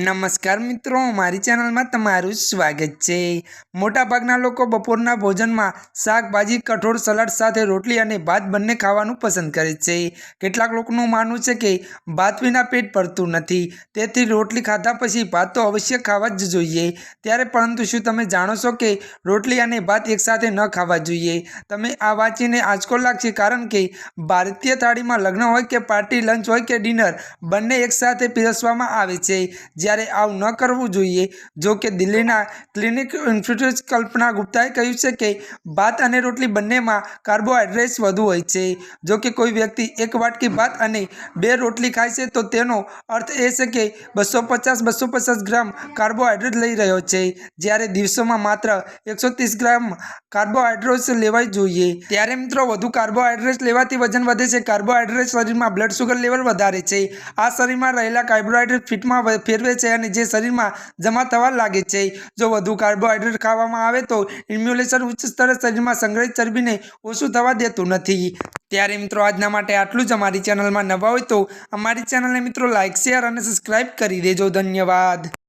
નમસ્કાર મિત્રો, મારી ચેનલમાં તમારું સ્વાગત છે. મોટાભાગના લોકો બપોરના ભોજનમાં શાકભાજી, કઠોળ, સલાડ સાથે રોટલી અને ભાત બંને ખાવાનું પસંદ કરે છે. કેટલાક લોકોનું માનવું છે કે ભાત વિના પેટ ભરતું નથી. તેથી રોટલી ખાધા પછી ભાત તો અવશ્ય ખાવા જ જોઈએ. ત્યારે પરંતુ શું તમે જાણો છો કે રોટલી અને ભાત એકસાથે ન ખાવા જોઈએ? તમે આ વાંચીને આંચકો લાગશે કારણ કે ભારતીય થાળીમાં લગ્ન હોય કે પાર્ટી, લંચ હોય કે ડિનર બંને એકસાથે પીરસવામાં આવે છે. જ્યારે આવું ન કરવું જોઈએ. જો કે દિલ્હીના ક્લિનિક ઇન્સ્ટિટ્યૂટ કલ્પના ગુપ્તાએ કહ્યું છે કે ભાત અને રોટલી બંનેમાં કાર્બોહાઈડ્રેટ્સ વધુ હોય છે. જો કે કોઈ વ્યક્તિ એક વાટકી ભાત અને બે રોટલી ખાય છે, તો તેનો અર્થ એ છે કે બસો પચાસ બસો પચાસ ગ્રામ કાર્બોહાઈડ્રેટ લઈ રહ્યો છે. જ્યારે દિવસોમાં માત્ર એકસો ત્રીસ ગ્રામ કાર્બોહાઈડ્રેટ્સ લેવાય જોઈએ. ત્યારે મિત્રો વધુ કાર્બોહાઈડ્રેટ્સ લેવાથી વજન વધે છે. કાર્બોહાઈડ્રેટ શરીરમાં બ્લડ શુગર લેવલ વધારે છે. આ શરીરમાં રહેલા કાર્બોહાઈડ્રેટ ફીટમાં ફેરવે છે અને જે શરીરમાં જમા થવા લાગે છે. જો વધુ કાર્બોહાઈડ્રેટ ખાવામાં આવે તો ઇમ્યુલેશન ઉચ્ચ સ્તરે શરીરમાં સંગ્રહિત ચરબીને ઓછું થવા દેતું નથી. ત્યારે મિત્રો આજના માટે આટલું જ અમારી ચેનલમાં નવા હોય તો અમારી ચેનલને મિત્રો લાઇક શેર અને સબસ્ક્રાઈબ કરી દેજો. ધન્યવાદ.